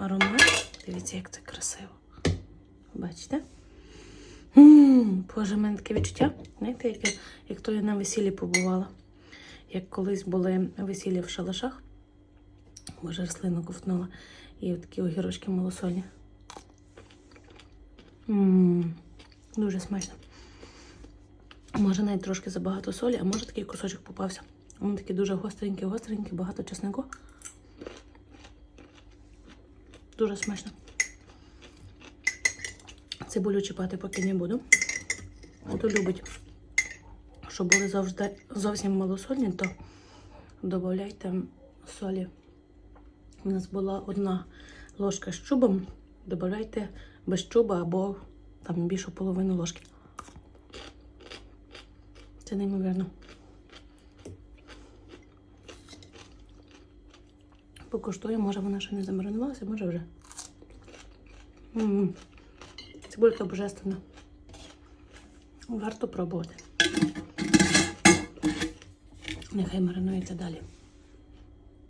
аромат. Дивіться, як це красиво. Бачите? Боже, в мене таке відчуття. Знаєте, як, як то я на весіллі побувала. Як колись були весілля в шалашах. Може, рослину ковтнула. І такі огірочки малосольні. Дуже смачно. Може навіть трошки забагато солі, а може такий кусочок попався. Він такий дуже гостренький, гостренький, багато чеснику. Дуже смачно. Цибулю чіпати поки не буду. Хто любить, щоб були завжди зовсім малосольні, то додавайте солі. У нас була одна ложка з чубом, додавайте без чуба або там більшу половину ложки. Це неймовірно. Покуштую, може вона ще не замаринувалася, може вже. М-м. Цибулька божественна. Варто пробувати. Нехай маринується далі.